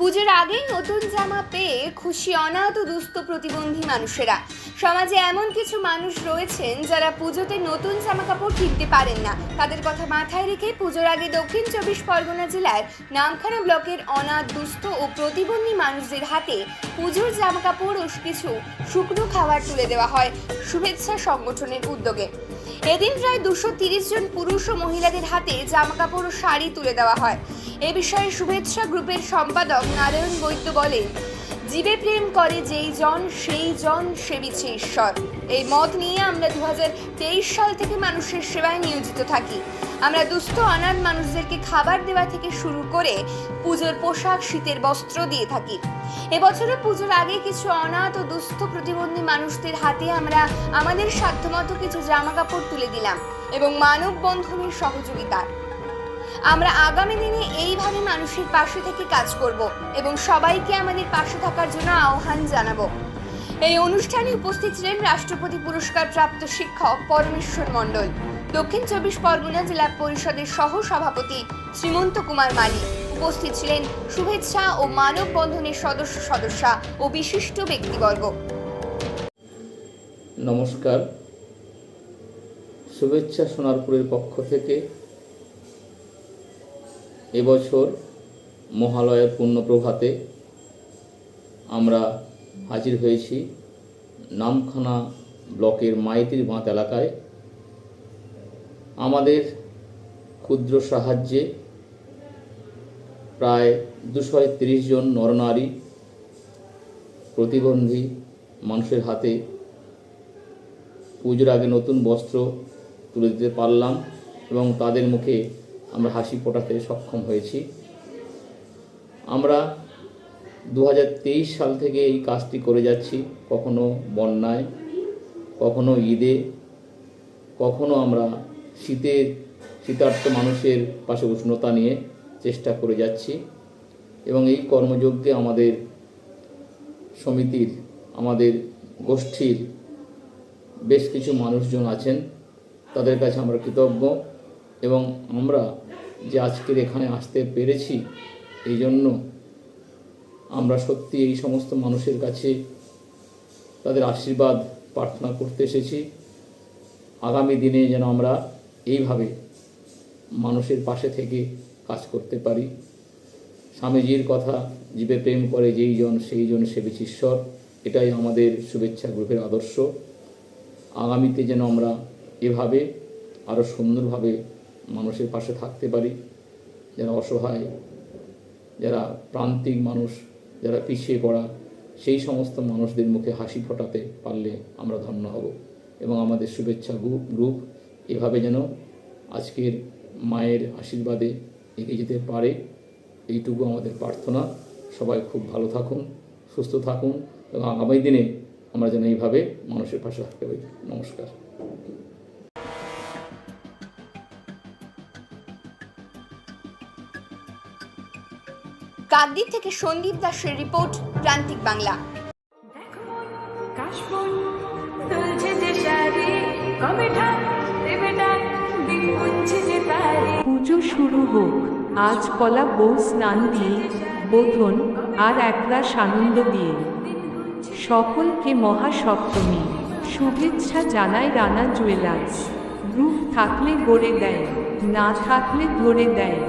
পুজোর আগেই নতুন জামা পেয়ে খুশি অনাথ ও দুস্থ প্রতিবন্ধী মানুষেরা। সমাজে এমন কিছু মানুষ রয়েছেন যারা পুজোতে নতুন জামা কাপড় কিনতে পারেন না। তাদের কথা মাথায় রেখে পুজোর আগে দক্ষিণ চব্বিশ পরগনা জেলার নামখানা ব্লকের অনাথ, দুস্থ ও প্রতিবন্ধী মানুষদের হাতে পুজোর জামা কাপড় ও কিছু শুকনো খাবার তুলে দেওয়া হয়। শুভেচ্ছা সংগঠনের উদ্যোগে। এদিন প্রায় দুশো জন পুরুষ ও মহিলাদের হাতে জামাকাপড় ও শাড়ি তুলে দেওয়া হয়। এ বিষয়ে শুভেচ্ছা গ্রুপের সম্পাদক নারায়ণ বৈদ্য বলেন, জীবে প্রেম করে যেই জন, সেই জন সেবিছে ঈশ্বর। এই মত নিয়ে আমরা দু হাজার তেইশ সাল থেকে মানুষের সেবায় নিয়োজিত থাকি। আমরা দুস্থ, অনাথ মানুষদেরকে খাবার দেওয়া থেকে শুরু করে পুজোর পোশাক, শীতের বস্ত্র দিয়ে থাকি। এবছরও পুজোর আগে কিছু অনাথ ও দুস্থ প্রতিবন্ধী মানুষদের হাতে আমরা আমাদের সাধ্যমতো কিছু জামা কাপড় তুলে দিলাম এবং মানব বন্ধনের সহযোগিতা। আমরা আগামী দিনে এইভাবে মানুষের পাশে থেকে কাজ করব এবং সবাইকে আমাদের পাশে থাকার জন্য আহ্বান জানাব। এই অনুষ্ঠানে উপস্থিত ছিলেন রাষ্ট্রপতি পুরস্কার প্রাপ্ত শিক্ষক পরমেশ্বর মণ্ডল, দক্ষিণ চব্বিশ পরগনা জেলা পরিষদের সহ সভাপতি শ্রীমন্ত কুমার মালি উপস্থিত ছিলেন শুভেচ্ছা ও মানব বন্ধনের সদস্য সদস্যা ও বিশিষ্ট ব্যক্তিবর্গ। নমস্কার। শুভেচ্ছা সোনারপুরের পক্ষ থেকে এবছর মহালয়ের পূর্ণ প্রভাতে আমরা হাজির হয়েছি নামখানা ব্লকের মাইতির বাঁধ এলাকায়। আমাদের ক্ষুদ্র সাহায্যে প্রায় দুশো তিরিশ জন নরনারী প্রতিবন্ধী মানুষের হাতে পুজোর আগে নতুন বস্ত্র তুলে দিতে পারলাম এবং তাদের মুখে আমরা হাসি ফোটাতে সক্ষম হয়েছি। আমরা দু হাজার তেইশ সাল থেকে এই কাজটি করে যাচ্ছি। কখনো বন্যায়, কখনো ঈদে, কখনো আমরা শীতের শীতার্থ মানুষের পাশে উষ্ণতা নিয়ে চেষ্টা করে যাচ্ছি এবং এই কর্মযজ্ঞে আমাদের সমিতির, আমাদের গোষ্ঠীর বেশ কিছু মানুষজন আছেন। তাদের কাছে আমরা কৃতজ্ঞ এবং আমরা যে আজকের এখানে আসতে পেরেছি, এই জন্য আমরা সত্যি এই সমস্ত মানুষের কাছে তাদের আশীর্বাদ প্রার্থনা করতে এসেছি। আগামী দিনে যেন আমরা এইভাবে মানুষের পাশে থেকে কাজ করতে পারি। স্বামীজির কথা জীবে প্রেম করে যেই জন, সেই জন সেবিচ ঈশ্বর, এটাই আমাদের শুভেচ্ছা গ্রুপের আদর্শ। আগামীতে যেন আমরা এভাবে আরও সুন্দরভাবে মানুষের পাশে থাকতে পারি যারা অসহায়, যারা প্রান্তিক মানুষ যারা পিছিয়ে পড়া, সেই সমস্ত মানুষদের মুখে হাসি ফোটাতে পারলে আমরা ধন্য হব। এবং আমাদের শুভেচ্ছা গ্রুপ গ্রুপ এভাবে যেন আজকের মায়ের আশীর্বাদে এগিয়ে যেতে পারে, এইটুকু আমাদের প্রার্থনা। সবাই খুব ভালো থাকুন, সুস্থ থাকুন এবং আগামী দিনে আমরা যেন এইভাবে মানুষের পাশে থাকতে পারি নমস্কার। কাকদ্বীপ থেকে সন্দীপ দাসের রিপোর্ট প্রান্তিক বাংলা। পুজো শুরু হোক আজ কলা বউ স্নান দিয়ে বোধন আর একরাশ আনন্দ দিয়ে। সকলকে মহাসপ্তমী শুভেচ্ছা জানায় রানা জুয়েলার্স। গ্রুপ থাকলে গড়ে দেয় না থাকলে ধরে দেয়।